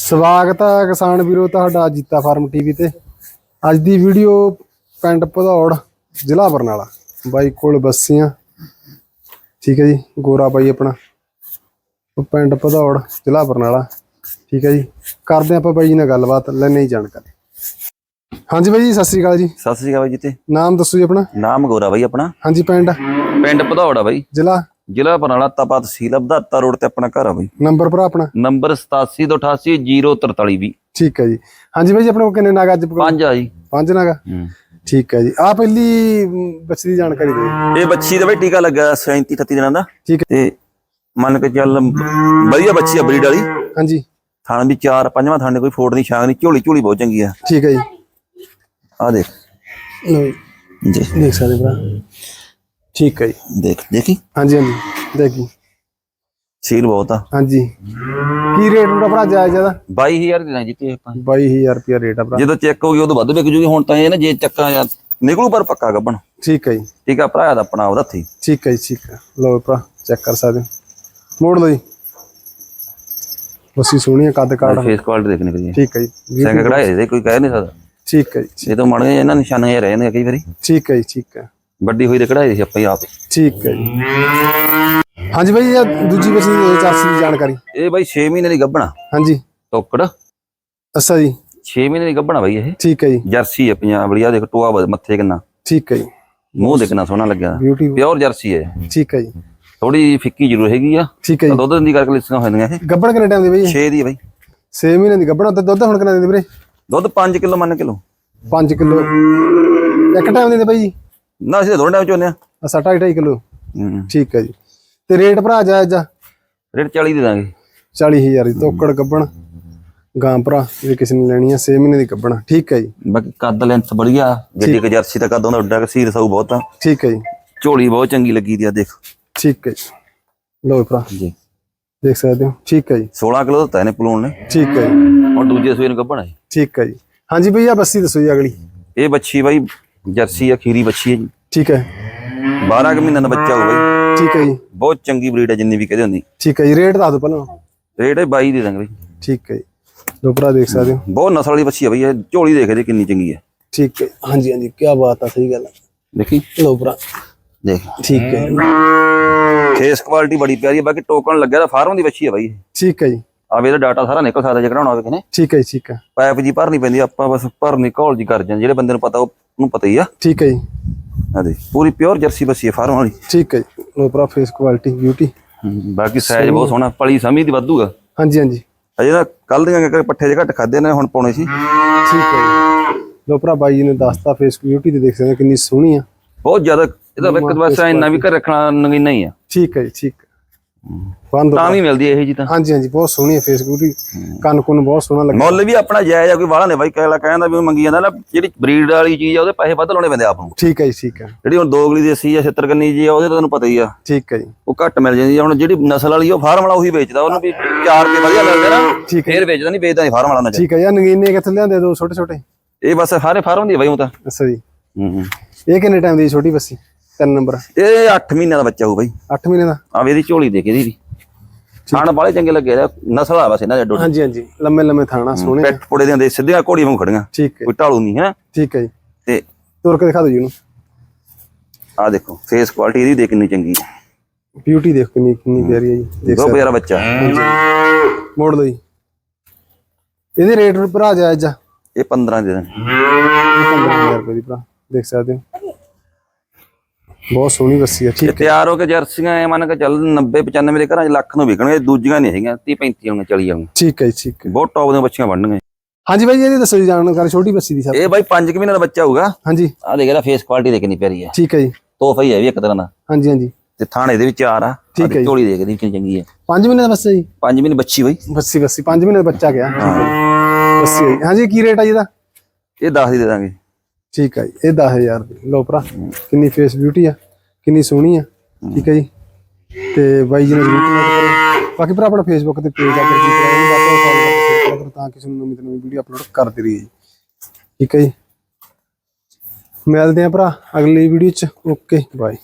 ਸਵਾਗਤ ਹੈ ਕਿਸਾਨ ਵੀਰੋ ਤੁਹਾਡਾ ਜੀਤਾ ਫਾਰਮ ਟੀਵੀ ਤੇ। ਅੱਜ ਦੀ ਵੀਡੀਓ ਪਿੰਡ ਭਦੌੜ ਜ਼ਿਲ੍ਹਾ ਬਰਨਾਲਾ। ਬਾਈ ਕੋਲ ਬੱਸੀਆਂ। ਠੀਕ ਹੈ ਜੀ ਗੋਰਾ ਬਾਈ ਆਪਣਾ। ਪਿੰਡ ਭਦੌੜ ਜ਼ਿਲ੍ਹਾ ਬਰਨਾਲਾ। ਠੀਕ ਹੈ ਜੀ ਕਰਦੇ ਆਪਾਂ ਬਾਈ ਜੀ ਨਾਲ ਗੱਲਬਾਤ ਲੈਣੇ ਹੀ ਜਾਣਕਾਰੀ। ਹਾਂਜੀ ਬਾਈ ਜੀ ਸਤਿ ਸ੍ਰੀ ਅਕਾਲ ਜੀ। ਸਤਿ ਸ੍ਰੀ ਅਕਾਲ ਬਾਈ ਜੀ ਤੇ। ਨਾਮ ਦੱਸੋ ਜੀ ਆਪਣਾ। ਨਾਮ ਗੋਰਾ ਬਾਈ ਆਪਣਾ। ਹਾਂਜੀ ਪਿੰਡ। ਪਿੰਡ ਭਦੌੜ ਆ ਬਾਈ। ਜ਼ਿਲ੍ਹਾ ਜ਼ਿਲ੍ਹਾ ਬਰਨਾਲਾ ਤਪਾ ਤਹਿਸੀਲ ਅਬਦਾਤਾ ਰੋਡ ਤੇ ਆਪਣਾ ਘਰ ਆ ਬਾਈ। ਨੰਬਰ ਭਰਾ ਆਪਣਾ? ਨੰਬਰ 87288043 ਵੀ ਠੀਕ ਹੈ ਜੀ। ਹਾਂਜੀ ਬਾਈ ਜੀ ਆਪਣੇ ਕੋਲ ਕਿੰਨੇ ਨਾਗ ਅੱਜ? ਪੰਜ ਆ ਜੀ। ਪੰਜ ਨਾਗਾ? ਠੀਕ ਹੈ ਜੀ। ਆ ਪਹਿਲੀ ਬੱਚੀ ਦੀ ਜਾਣਕਾਰੀ ਦਿਓ। ਇਹ ਬੱਚੀ ਦਾ ਬਾਈ ਟੀਕਾ ਲੱਗਾ 37 38 ਦਿਨਾਂ ਦਾ। ਠੀਕ ਤੇ ਮੰਨ ਕੇ ਚੱਲ ਵਧੀਆ ਬੱਚੀ ਆ ਬਰੀਡ ਵਾਲੀ। ਹਾਂਜੀ। ਥਾਣ ਵੀ ਚਾਰ ਪੰਜਵਾਂ ਥਾਣੇ ਕੋਈ ਫੋੜ ਨਹੀਂ ਛਾਂਗ ਨਹੀਂ ਝੋਲੀ ਝੋਲੀ ਬਹੁਤ ਚੰਗੀ ਆ। ਠੀਕ ਹੈ ਜੀ। ਆ ਦੇਖ। ਜੀ, ਦੇਖ ਦੇਖ ਸਕਦੇ ਭਰਾ। ਠੀਕ ਹੈ ਜੀ। ਦੇਖ ਦੇਖੀ? ਹਾਂਜੀ ਹਾਂਜੀ। ਦੇਖੀ। ਸੀਲ ਬਹੁਤ ਆ। ਹਾਂਜੀ। ਕੀ ਰੇਟ ਉਹਦਾ ਭਰਾ ਜਾਇਜ਼ ਜ਼ਿਆਦਾ 22000 ਦੇ ਦਾਂ ਜੀ ਤੇ ਆਪਾਂ। 22000 ਰੁਪਿਆ ਰੇਟ ਆ ਭਰਾ। ਜਦੋਂ ਚੈੱਕ ਹੋ ਗਈ ਉਦੋਂ ਵੱਧ ਵਿਕ ਜੂਗੀ ਹੁਣ ਤਾਂ ਇਹ ਨਾ ਜੇ ਚੱਕਾ ਯਾਰ ਨਿਕਲੂ ਪਰ ਪੱਕਾ ਗੱਬਣ ਠੀਕ ਹੈ ਜੀ। ਠੀਕ ਆ ਭਰਾ ਦਾ ਆਪਣਾ ਉਹਦਾ ਹੱਥੀ। ਠੀਕ ਹੈ ਜੀ ਠੀਕ ਹੈ। ਲਓ ਭਰਾ ਚੈੱਕ ਕਰ ਸਕਦੇ ਮੋੜ ਲਓ ਜੀ। ਬਸੀ ਸੋਹਣੀਆਂ ਕੱਦ ਕਾੜ। ਫੇਸ ਕੁਆਲਿਟੀ ਦੇਖਣੀ ਕਰੀ ਠੀਕ ਹੈ ਜੀ। ਸਿੰਘ ਕਢਾਏ ਦੇ ਕੋਈ ਕਹਿ ਨਹੀਂ ਸਕਦਾ। ਠੀਕ ਹੈ ਜੀ ਇਹ ਤਾਂ ਮੜ ਗਏ ਇਹਨਾਂ ਨਿਸ਼ਾਨੇ ਰਹਿ ਜਾਂਦੇ ਕਈ ਵਾਰੀ। ਠੀਕ ਹੈ ਜੀ ਠੀਕ ਹੈ। ਵੱਡੀ ਹੋਈ ਤੇ ਕਢਾਈ ਸੀ ਆਪਾਂ ਹੀ ਆਪ ਠੀਕ ਹੈ ਜੀ। ਹਾਂਜੀ ਬਾਈ ਇਹ ਦੂਜੀ ਬੱਚੀ ਦੀ ਚਾਰਸੀ ਦੀ ਜਾਣਕਾਰੀ। ਇਹ ਬਾਈ 6 ਮਹੀਨੇ ਦੀ ਗੱਭਣਾ। ਹਾਂਜੀ। ਟੋਕੜ ਅੱਛਾ ਜੀ। 6 ਮਹੀਨੇ ਦੀ ਗੱਭਣਾ ਬਾਈ ਇਹ। ਠੀਕ ਹੈ ਜੀ। ਜਰਸੀ ਹੈ ਪੰਜਾਬ ਵਾਲੀ ਆ ਦੇਖ ਟੋਆ ਵਾ ਮੱਥੇ ਕਿੰਨਾ। ਠੀਕ ਹੈ ਜੀ। ਮੂੰਹ ਦੇਖਣਾ ਸੋਹਣਾ ਲੱਗਿਆ। ਪਿਓਰ ਜਰਸੀ ਹੈ ਠੀਕ ਹੈ ਜੀ। ਥੋੜੀ ਫਿੱਕੀ ਜ਼ਰੂਰ ਹੈਗੀ ਆ। ਠੀਕ ਹੈ ਜੀ। ਦੁੱਧ ਦੀ ਕਰਕੇ ਲਿਸੀਆਂ ਹੋਈਆਂ ਇਹ। ਗੱਬੜ ਕਿੰਨੇ ਟਾਈਮ ਦੀ ਬਈ 6 ਦੀ ਆ ਬਾਈ। 6 ਮਹੀਨੇ ਦੀ ਗੱਬੜ ਤੇ ਦੁੱਧ ਹੁਣ ਕਿੰਨਾ ਦਿੰਦੇ ਵੀਰੇ? ਦੁੱਧ 5 ਕਿਲੋ ਮੰਨ ਕਿਲੋ। 5 ਕਿਲੋ। ਇੱਕ ਟਾਈਮ ਦਿੰਦੇ ਬਾਈ। ਜੀ ਨਾ ਅਸੀਂ ਤਾਂ ਦੋਨੇ ਟਾਈਮ ਚੋਨੇ ਆ। ਅਸਾ 2.5 ਕਿਲੋ। ਹੂੰ। ਠੀਕ ਹੈ ਜੀ। ਤੇ ਰੇਟ ਭਰਾ ਜਾਇਜ਼ ਆ? ਰੇਟ 40 ਦੇ ਦਾਂਗੇ। 40000 ਦੀ ਤੋਕੜ ਗੱਬਣ। ਗਾਂ ਭਰਾ ਜੇ ਕਿਸੇ ਨੇ ਲੈਣੀ ਆ 6 ਮਹੀਨੇ ਦੀ ਗੱਬਣ। ਠੀਕ ਹੈ ਜੀ। ਬਾਕੀ ਕੱਦ ਲੈਂਥ ਵਧੀਆ ਗੱਡੀ ਕ ਜਰਸੀ ਦਾ ਕੱਦ ਹੁੰਦਾ ਉੱਡਾ ਸੀਰ ਸਾਊ ਬਹੁਤ ਆ। ਠੀਕ ਹੈ ਜੀ। ਝੋਲੀ ਬਹੁਤ ਚੰਗੀ ਲੱਗੀ ਦੀ ਆ ਦੇਖ। ਠੀਕ ਹੈ ਜੀ। ਲਓ ਭਰਾ। ਜੀ। ਦੇਖ ਸਕਦੇ ਹੋ। ਠੀਕ ਹੈ ਜੀ। 16 ਕਿਲੋ ਦਿੱਤਾ ਇਹਨੇ ਪਲੂਣ ਨੇ। ਠੀਕ ਹੈ ਜੀ। ਹੁਣ ਦੂਜੇ ਸਵੇਰ ਨੂੰ ਗੱਭਣਾ ਹੈ ਠੀਕ ਹੈ ਜੀ। ਹਾਂਜੀ ਭਈਆ ਬੱਸੀ ਦੱਸੋ ਜੀ ਅਗਲੀ। ਇਹ ਬੱਚੀ ਬਾਈ ਜਰਸੀ ਆ ਖੀਰੀ ਬੱਚੀ ਹੈ ਜੀ। ਠੀਕ ਹੈ। 12 ਕੁ ਮਹੀਨਿਆਂ ਦਾ ਬੱਚਾ ਹੋਊ ਬਾਈ ਠੀਕ ਹੈ ਜੀ। ਬਹੁਤ ਚੰਗੀ ਬਰੀਡ ਹੈ ਜਿੰਨੀ ਵੀ ਕਹਦੇ ਹੁੰਦੀ। ਠੀਕ ਹੈ ਜੀ ਰੇਟ ਦੱਸ ਦਿਓ ਪਹਿਲਾਂ। ਰੇਟ ਹੈ 22 ਦੇ ਦਾਂਗੇ ਬਾਈ। ਠੀਕ ਹੈ ਜੀ। ਭਰਾ ਦੇਖ ਸਕਦੇ ਹੋ। ਬਹੁਤ ਨਸਲ ਵਾਲੀ ਬੱਚੀ ਹੈ ਬਾਈ ਇਹ ਝੋਲੀ ਦੇਖ ਇਹਦੀ ਕਿੰਨੀ ਚੰਗੀ ਹੈ। ਠੀਕ ਹੈ। ਹਾਂਜੀ ਹਾਂਜੀ ਕੀ ਬਾਤ ਆ ਸਹੀ ਗੱਲ ਹੈ ਦੇਖੀ। ਭਰਾ। ਦੇਖ। ਠੀਕ ਹੈ ਫੇਸ ਕੁਆਲਿਟੀ ਬੜੀ ਪਿਆਰੀ ਹੈ ਬਾਕੀ ਟੋਕਨ ਲੱਗਿਆ ਤਾਂ ਫਾਰਮ ਦੀ ਬੱਚੀ ਹੈ ਬਾਈ। ਠੀਕ ਹੈ ਜੀ। ਆਵੇ ਇਹਦਾ ਡਾਟਾ ਸਾਰਾ ਨਿਕਲ ਸਕਦਾ ਜੇ ਕਢਾਉਣਾ ਹੋਵੇ ਕਿਨੇ ਠੀਕ ਹੈ ਜੀ ਠੀਕ ਹੈ। ਪਾਈਪ ਜੀ ਭਰਨੀ ਪੈਂਦੀ ਆ, ਆਪਾਂ ਬਸ ਭਰਨੀ ਘੋਲ ਜੀ ਕਰ ਜਾਂਦੇ ਜਿਹੜੇ ਬੰਦੇ ਨੂੰ ਪਤਾ ਉਹ ਨੂੰ ਪਤਾ ਹੀ ਆ। ਠੀਕ ਹੈ ਜੀ। ਆ ਦੇ ਪੂਰੀ ਪਿਓਰ ਜਰਸੀ ਬੱਚੀ ਹੈ ਫਾਰਮ ਵਾਲੀ। ਠੀਕ ਹੈ ਜੀ। ਭਰਾ ਫੇਸ ਕੁਆਲਿਟੀ ਬਿਊਟੀ ਬਾਕੀ ਸਾਈਜ਼ ਬਹੁਤ ਸੋਹਣਾ ਪਲੀ ਸਮੀ ਦੀ ਵਾਧੂਗਾ ਹਾਂਜੀ ਹਾਂਜੀ। ਅਜੇ ਨਾ ਕੱਲ ਦੀਆਂ ਕਰਕੇ ਪੱਠੇ ਜੇ ਘੱਟ ਖਾਦੇ ਨੇ ਹੁਣ ਪਾਉਣੇ ਸੀ। ਠੀਕ ਹੈ ਭਰਾ ਬਾਈ ਜੀ ਨੇ ਦੱਸਤਾ ਫੇਸ ਬਿਊਟੀ ਤੇ ਦੇਖ ਸਕਦੇ ਕਿੰਨੀ ਸੋਹਣੀ ਆ। ਬਹੁਤ ਜ਼ਿਆਦਾ ਇਹਦਾ ਇੱਕ ਬਸ ਇੰਨਾ ਵੀ ਘਰ ਰੱਖਣਾ ਨਗੀਨਾ ਹੀ ਆ। ਠੀਕ ਹੈ ਜੀ ਠੀਕ ਬੰਦ ਤਾਂ ਵੀ ਮਿਲਦੀ ਇਹ ਜੀ ਤਾਂ। ਹਾਂਜੀ ਹਾਂਜੀ ਬਹੁਤ ਸੋਹਣੀ ਹੈ ਫੇਸ ਬਿਊਟੀ ਕੰਨ ਕੁੰਨ ਬਹੁਤ ਸੋਹਣਾ ਲੱਗਾ ਮੁੱਲ ਵੀ ਆਪਣਾ ਜਾਇਜ਼ ਆ ਕੋਈ ਵਾਲਾ ਨੇ ਬਾਈ ਕਹਿਲਾ ਕਹਿੰਦਾ ਵੀ ਮੰਗੀ ਜਾਂਦਾ ਨਾ ਜਿਹੜੀ ਬਰੀਡ ਵਾਲੀ ਚੀਜ਼ ਆ ਉਹਦੇ ਪੈਸੇ ਵੱਧ ਲਾਉਣੇ ਪੈਂਦੇ ਆਪ ਨੂੰ। ਠੀਕ ਹੈ ਜੀ ਠੀਕ ਹੈ। ਜਿਹੜੀ ਹੁਣ ਦੋਗਲੀ ਦੇਸੀ ਆ ਛਿੱਤਰਕੰਨੀ ਜੀ ਆ ਉਹਦੇ ਤਾਂ ਤੁਹਾਨੂੰ ਪਤਾ ਹੀ ਆ। ਠੀਕ ਹੈ ਜੀ। ਉਹ ਘੱਟ ਮਿਲ ਜਾਂਦੀ ਆ। ਹੁਣ ਜਿਹੜੀ ਨਸਲ ਵਾਲੀ ਉਹ ਫਾਰਮ ਵਾਲਾ ਉਹੀ ਵੇਚਦਾ। ਉਹਨੂੰ ਵੀ 4 ਰੁਪਏ ਵਧੀਆ ਮਿਲਦੇ ਨਾ ਠੀਕ ਫੇਰ ਵੇਚਦਾ ਨਹੀਂ ਵੇਚਦਾ ਨਹੀਂ ਫਾਰਮ ਵਾਲਾ ਨਾ ਠੀਕ ਹੈ ਯਾਰ ਨਗੀਨੇ ਕਿੱਥੇ ਲਿਆਂਦੇ ਦੋ ਛੋਟੇ ਛੋਟੇ ਇਹ ਬਸ ਸਾਰੇ ਫਾਰਮ ਦੀ ਬਾਈ ਉਹ ਤਾਂ। ਅੱਛਾ ਜੀ। ਹੂੰ ਹੂੰ। ਇਹ ਕਿੰਨੇ ਟਾਈਮ ਦੀ ਛੋਟੀ ਬੱਸੀ? ਤਿੰਨ ਨੰਬਰ। ਇਹ 8 ਮਹੀਨਿਆਂ ਦਾ ਬੱਚਾ ਹੋਊ ਬਾਈ। 8 ਮਹੀਨੇ ਦਾ? ਆ ਵੀ ਇਹਦੀ ਝੋਲੀ ਦੇਖ ਇਹਦੀ ਵੀ ਖਾਣ ਬਾਲੇ ਚੰਗੇ ਲੱਗੇ ਆ ਨਸਲ ਆ ਬਸ ਇਹਨਾਂ ਦੇ ਡੋਡੀ। ਹਾਂਜੀ ਹਾਂਜੀ। ਲੰਮੇ ਲੰਮੇ ਥਾਣਾ ਸੋਹਣੇ ਪੈਟ ਪੁੜੇ ਦੀਆਂ ਦੇ ਸਿੱਧੀਆਂ ਘੋੜੀ ਵਾਂਗ ਖੜੀਆਂ। ਠੀਕ ਹੈ। ਕੋਈ ਢਾਲੂ ਨਹੀਂ ਹੈ। ਠੀਕ ਹੈ ਜੀ। ਤੇ ਤੁਰ ਕੇ ਦਿਖਾ ਦਿਓ ਜੀ ਇਹਨੂੰ ਆ ਦੇਖੋ ਫੇਸ ਕੁਆਲਿਟੀ ਇਹਦੀ ਦੇਖ ਕਿੰਨੀ ਚੰਗੀ ਹੈ। ਬਿਊਟੀ ਦੇਖੋ ਕਿੰਨੀ ਕਿੰਨੀ ਪਿਆਰੀ ਹੈ ਜੀ। ਦੇਖ ਬਹੁਤ ਪਿਆਰਾ ਬੱਚਾ। ਮੋੜ ਲਓ ਜੀ। ਇਹਦੇ ਰੇਟ ਭਰਾ ਜਾਇਜ਼ ਆ? ਇਹ 15 ਦੇ ਦੇਣ। ਇਹ 15000 ਰੁਪਏ ਦੀ ਭਰਾ। ਦੇਖ ਸਕਦੇ ਹੋ? ਬਹੁਤ ਸੋਹਣੀ ਬੱਸੀ ਹੈ ਇਹ ਠੀਕ ਤਿਆਰ ਹੋ ਕੇ ਜਰਸੀਆਂ ਐ ਮੰਨ ਕੇ ਚੱਲ 90 95 ਦੇ ਘਰਾਂ 'ਚ ਲੱਖ ਨੂੰ ਵਿਕਣਗੇ ਦੂਜੀਆਂ ਨਹੀਂ ਹੈਗੀਆਂ 30 35 ਆਉਣਗੀਆਂ ਚਲੀ ਆਉਣਗੀਆਂ ਠੀਕ ਹੈ ਠੀਕ ਹੈ। ਬਹੁਤ ਟੌਪ ਦੀਆਂ ਬੱਚੀਆਂ ਬਣਨਗੀਆਂ। ਹਾਂਜੀ ਬਾਈ ਇਹਦੀ ਦੱਸੋ ਜੀ ਜਾਣਕਾਰੀ ਛੋਟੀ ਬੱਸੀ ਦੀ ਸਭ ਇਹ ਬਾਈ 5 ਮਹੀਨੇ ਦਾ ਬੱਚਾ ਹੋਊਗਾ। ਹਾਂਜੀ। ਆ ਦੇਖ ਇਹਦਾ ਫੇਸ ਕੁਆਲਿਟੀ ਦੇਖ ਕਿੰਨੀ ਪਿਆਰੀ ਹੈ ਠੀਕ ਹੈ ਜੀ। ਤੋਹਫਾ ਹੀ ਹੈ ਵੀ ਇੱਕ ਤਰ੍ਹਾਂ ਦਾ। ਹਾਂਜੀ ਹਾਂਜੀ। ਤੇ ਥਾਣੇ ਦੇ ਵਿੱਚ ਚਾਰ ਆ। ਠੀਕ ਹੈ। ਝੋਲੀ ਦੇਖ ਇਹਦੀ ਕਿੰਨੀ ਚੰਗੀ ਹੈ। 5 ਮਹੀਨੇ ਦਾ ਬੱਚਾ ਜੀ? 5 ਮਹੀਨੇ ਬੱਚੀ ਬਾਈ। ਬੱਸੀ ਬੱਸੀ। 5 ਮਹੀਨੇ ਦਾ ਬੱਚਾ ਗਿਆ। ਹੈ। ਬੱਸੀ ਹੈ। ਹਾਂਜੀ ਕੀ ਰੇਟ ਆ ਜੀ ਇਹਦਾ? ਇਹ 10 ਦੀ ਦੇ ਦਾਂਗੇ। ਠੀਕ ਆ ਜੀ, ਇਹ 10000 ਰੁਪਏ। ਲਓ ਭਰਾ, ਕਿੰਨੀ ਫੇਸ ਬਿਊਟੀ ਆ, ਕਿੰਨੀ ਸੋਹਣੀ ਆ, ਠੀਕ ਹੈ ਜੀ। ਤੇ ਬਾਈ ਜੀ ਨੇ ਜ਼ਰੂਰ ਕਮੈਂਟ ਕਰੋ। ਬਾਕੀ ਭਰਾ, ਆਪਣਾ ਫੇਸਬੁੱਕ ਤੇ ਪੇਜ ਆ ਕਰ ਜੀ ਕਰਾਓ ਬਾਤ ਤਾਂ ਕਿਸੇ ਨੂੰ ਨਵੀਂ ਤੋਂ ਨਵੀਂ ਵੀਡੀਓ ਅਪਲੋਡ ਕਰਦੇ ਰਹੀਏ ਜੀ। ਠੀਕ ਹੈ ਜੀ। ਮਿਲਦੇ ਆ ਭਰਾ, ਅਗਲੀ ਵੀਡੀਓ ਚ। Okay bye